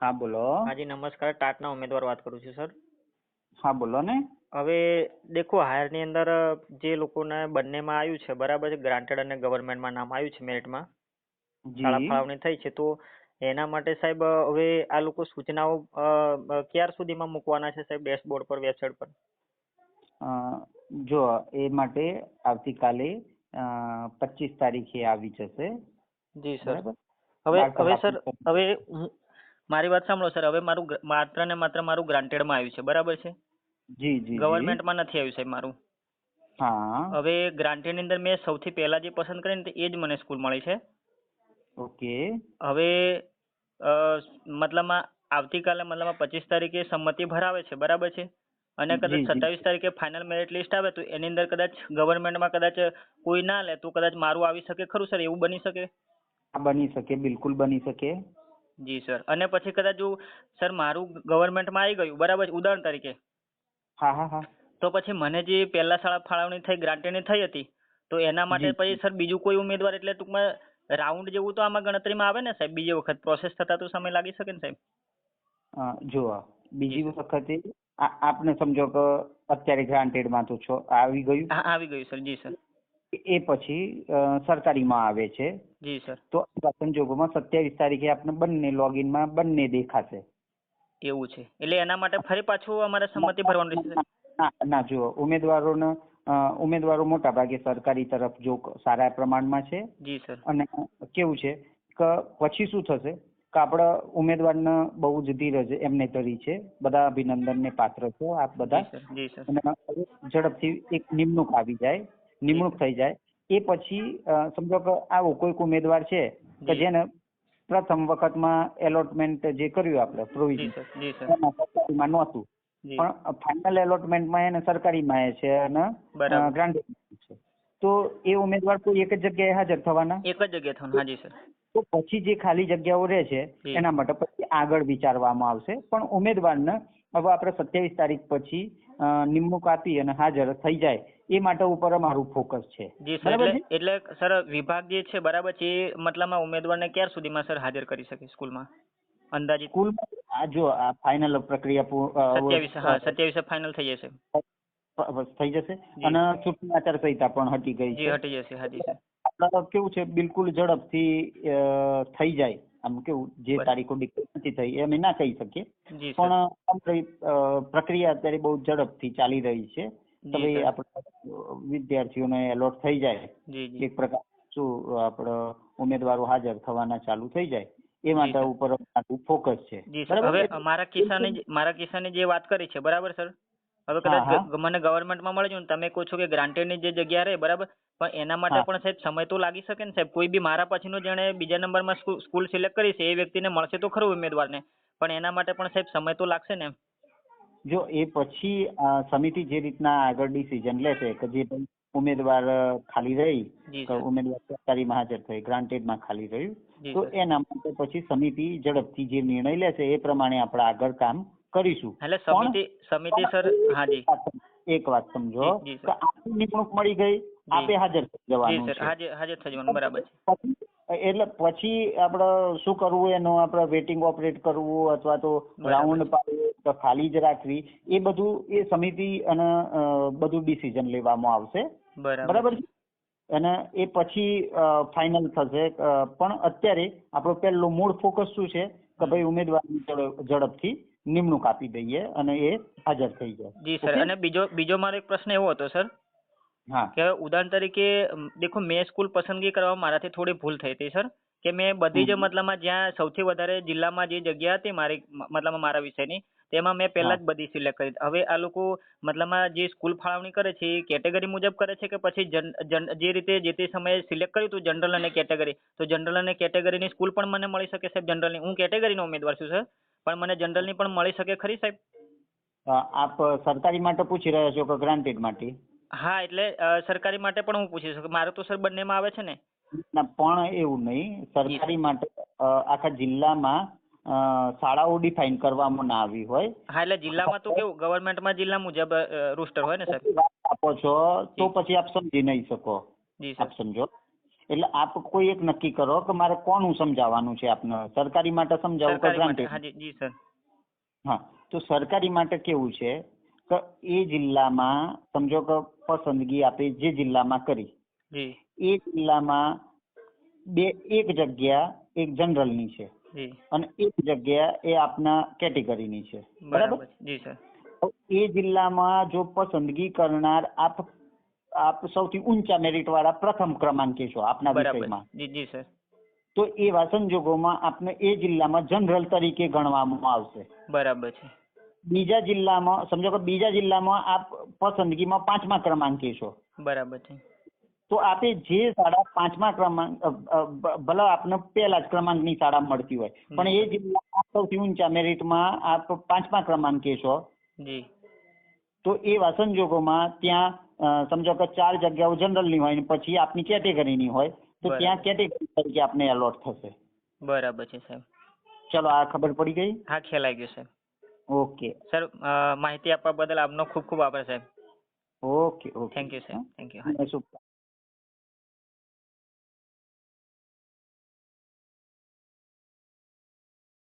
હા બોલો. હાજી નમસ્કાર. ટાટના ઉમેદવાર વાત કરું છું સર. હા બોલો ને. હવે દેખો હાયરની અંદર જે લોકોને બંનેમાં આવ્યું છે બરાબર છે ગ્રાન્ટેડ અને ગવર્મેન્ટમાં નામ આવ્યું છે મેરિટમાં. શાળા ફાળવણી થઈ છે તો એના માટે સાહેબ હવે આ લોકો સૂચનાઓ ક્યાર સુધીમાં મૂકવાના છે સાહેબ ડેશબોર્ડ પર વેબસાઇટ પર? અ, જો એ માટે આવતીકાલે પચીસ તારીખે આવી જશે. જી સર. હવે હવે સર હવે મારી વાત સાંભળો સર. હવે મારું માત્ર ને માત્ર મારું ગ્રાન્ટેડમાં આવ્યું છે. બરાબર છે? જી જી. ગવર્મેન્ટમાં નથી આવ્યું સાહેબ મારું. હા. હવે ગ્રાન્ટેડની અંદર મેં સૌથી પહેલા જે પસંદ કરી ને એ જ મને સ્કૂલ મળી છે. ઓકે. હવે અ, મતલબમાં આવતીકાલે મતલબમાં પચીસ તારીખે સંમતિ ભરાવે છે. બરાબર છે? અને કદાચ સત્તાવીસ તારીખે ફાઇનલ મેરિટ લિસ્ટ આવે તો એની અંદર કદાચ ગવર્મેન્ટમાં કદાચ કોઈ ના લે તો કદાચ મારું આવી શકે ખરું સર? એવું બની શકે? બની શકે. બિલકુલ બની શકે. જી સર. અને પછી કદાચ જો સર મારું ગવર્મેન્ટમાં આવી ગયું બરાબર ઉદાહરણ તરીકે. હા હા હા. તો પછી મને જે પહેલા શાળા ફાળવણી થઈ ગ્રાન્ટેડની થઈ હતી તો એના માટે પછી સર બીજું કોઈ ઉમેદવાર એટલે ટૂંકમાં રાઉન્ડ જેવું તો આમાં ગણતરીમાં આવે ને સાહેબ? બીજી વખત પ્રોસેસ થતા તો સમય લાગી શકે ને સાહેબ? જુઓ બીજી વખતે આપને સમજો કે અત્યારે ગ્રાન્ટેડમાં તો છો આવી ગયું? હા આવી ગયું સર. જી સર. એ પછી સરકારીમાં આવે છે. જી સર. તો સંજોગોમાં સત્યાવીસ તારીખે આપને બંને લોગિનમાં બંને દેખાશે. એવું છે. એટલે એના માટે ફરી પાછું અમારે સંમતિ ભરવાનું રહેશે ના જુઓ. ઉમેદવારોને ઉમેદવારો મોટા ભાગે સરકારી તરફ જો સારા પ્રમાણમાં છે. જી સર. અને કેવું છે કે પછી શું થશે? કે આપણા ઉમેદવારને બહુ જ ધીરજ એમને ધરી છે. બધા અભિનંદનને પાત્ર છે આપ બધા. ઝડપથી એક નિમણૂક આવી જાય. નિમણૂક થઈ જાય. એ પછી સમજો કે આવો કોઈક ઉમેદવાર છે કે. જેને પ્રથમ વખતમાં એલોટમેન્ટ જે કર્યું આપણે પ્રોવિઝન સરકારીમાં નહોતું. પણ ફાઇનલ એલોટમેન્ટમાં એને સરકારીમાં એ છે અને. ગ્રાન્ટ છે. તો એ ઉમેદવાર કોઈ એક જ જગ્યાએ હાજર થવાના? એક જ જગ્યાએ થવાના હાજી સર. તો પછી જે ખાલી જગ્યાઓ રહે છે એના માટે પછી આગળ વિચારવામાં આવશે. પણ ઉમેદવારને હવે આપણે સત્યાવીસ તારીખ પછી નિમણૂક આપી અને હાજર થઈ જાય. એ માટે ઉપર અમારું ફોકસ છે. જી સર એટલે સર વિભાગ જે છે બરાબર છે એ મતલબમાં ઉમેદવારને ક્યાર સુધીમાં સર હાજર કરી શકે સ્કૂલમાં? અંદાજિત? સ્કૂલ આ જો આ ફાઇનલ પ્રક્રિયા સત્યાવીસ હા સત્યાવીસ ફાઇનલ થઈ જશે. થઈ જશે. અને ચૂંટણી આચાર સંહિતા પણ હટી ગઈ જી છે. હટી જશે હાજી સર. કેવું છે બિલકુલ ઝડપથી થઈ જાય. આમ કેવું જે તારીખો ડિક્લેર નથી થઈ એમ ના કહી શકીએ. પણ પ્રક્રિયા અત્યારે બહુ ઝડપથી ચાલી રહી છે. તો ભાઈ આપણે વિદ્યાર્થીઓને એલોટ થઈ જાય. એક પ્રકાર શું આપણે ઉમેદવારો હાજર થવાના ચાલુ થઈ જાય. એ માટે ઉપર ફોકસ છે? હવે મારા કિસ્સાની મારા કિસ્સાની જે વાત કરી છે બરાબર સર? હવે કદાચ મને ગવર્મેન્ટમાં મળે છે ને તમે કહો છો કે ગ્રાન્ટેડની જે જગ્યા રહે બરાબર? પણ એના માટે પણ સાહેબ સમય તો લાગી શકે ને સાહેબ. કોઈ બી મારા પછીનો જેણે બીજા નંબરમાં સ્કૂલ સિલેક્ટ કરી છે એ વ્યક્તિને મળશે તો ખરું ઉમેદવારને. પણ એના માટે પણ સાહેબ સમય તો લાગશે ને જો એ પછી સમિતિ જે રીતના આગળ ડિસિઝન લેશે કે જે ઉમેદવાર ખાલી રહી ઉમેદવાર સરકારીમાં હાજર થઈ ગ્રાન્ટેડમાં ખાલી રહ્યું. તો એના માટે પછી સમિતિ ઝડપથી જે નિર્ણય લેશે એ પ્રમાણે આપણે આગળ કામ કરીશું. એટલે સમિતિ સમિતિ સર હાજી એક વાત સમજો. કે આપની નિમણૂક મળી ગઈ આપે હાજર જવાનું છે. હાજર હાજર થઈ જવાનું બરાબર છે. એટલે પછી આપણે શું કરવું એનું આપણે વેટિંગ ઓપરેટ કરવું અથવા તો રાઉન્ડ પાડવું ખાલી જ રાખવી એ બધું એ સમિતિ અને બધું ડિસિઝન લેવામાં આવશે. બરાબર અને એ પછી ફાઇનલ થશે. પણ અત્યારે આપણો પહેલો મૂળ ફોકસ શું છે? કે ભાઈ ઉમેદવારની ઝડપ- ઝડપથી નિમણૂક આપી દઈએ અને એ હાજર થઈ જાય. જી સર. અને બીજો બીજો મારો એક પ્રશ્ન એવો હતો સર હા. કે ઉદાહરણ તરીકે દેખો મેં સ્કૂલ પસંદગી કરવામાં મારાથી થોડી ભૂલ થઈ હતી સર કે મેં બધી જ. મતલબમાં જ્યાં સૌથી વધારે જિલ્લામાં જે જગ્યા હતી મારી મતલબમાં મારા વિષયની તેમાં મેં પહેલા જ બધી સિલેક્ટ કરી. હવે આ લોકો મતલબમાં જે સ્કૂલ ફાળવણી કરે છે એ કેટેગરી મુજબ કરે છે કે પછી જે રીતે જે તે સમયે સિલેક્ટ કર્યું હતું જનરલ અને કેટેગરી તો જનરલ અને કેટેગરીની સ્કૂલ પણ મને મળી શકે સાહેબ જનરલની. હું કેટેગરીનો ઉમેદવાર છું સર. પણ મને જનરલની પણ મળી શકે ખરી સાહેબ? આપ સરકારી માટે પૂછી રહ્યા છો કે ગ્રાન્ટેડ માટે? હા એટલે સરકારી માટે પણ હું પૂછી શકું. મારે તો સર બંનેમાં આવે છે ને. ના પણ એવું નહીં. સરકારી માટે આખા જિલ્લામાં શાળાઓ ડિફાઇન કરવામાં ના આવી હોય. હા એટલે જિલ્લામાં તો કેવું ગવર્મેન્ટમાં જિલ્લા મુજબ રૂસ્ટર હોય ને સર? આપો છો તો પછી આપ સમજી નહીં શકો. આપ સમજો. એટલે આપ કોઈ એક નક્કી કરો કે મારે કોનું સમજાવવાનું છે આપને? સરકારી માટે સમજાવવું કે ગ્રાન્ટેડ? જી સર. હા તો સરકારી માટે કેવું છે કે એ જિલ્લામાં સમજો કે પસંદગી આપે જે જિલ્લામાં કરી. એ જિલ્લામાં બે એક જગ્યા એક જનરલની છે. અને એક જગ્યા એ આપના કેટેગરીની છે. બરાબર? જી સર. તો એ જિલ્લામાં જો પસંદગી કરનાર આપ આપ સૌથી ઊંચા મેરિટ વાળા પ્રથમ ક્રમાંકે છો આપના વિષયમાં. જી જી સર. તો એ સંજોગોમાં આપને એ જિલ્લામાં જનરલ તરીકે ગણવામાં આવશે. બરાબર છે. બીજા જિલ્લામાં સમજો કે બીજા જિલ્લામાં આપ પસંદગીમાં પાંચમા ક્રમાંકે છો. બરાબર છે. તો આપે જે શાળા પાંચમા ક્રમાંક ભલે આપને પહેલા જ ક્રમાંકની શાળા મળતી હોય પણ એ જિલ્લામાં સૌથી ઊંચા મેરિટમાં આપ પાંચમા ક્રમાંકે છો. જી. તો એ સંજોગોમાં ત્યાં સમજો કે ચાર જગ્યાઓ જનરલની હોય ને પછી આપની કેટેગરીની હોય તો ત્યાં કેટેગરી તરીકે આપને એલોટ થશે. બરાબર છે સાહેબ. ચલો આ ખબર પડી ગઈ? હા ખ્યાલ આવી ગયો સાહેબ. ઓકે. સર માહિતી આપવા બદલ આપનો ખૂબ ખૂબ આભાર સાહેબ. Okay okay. થેન્ક યુ સાહેબ થેન્ક યુ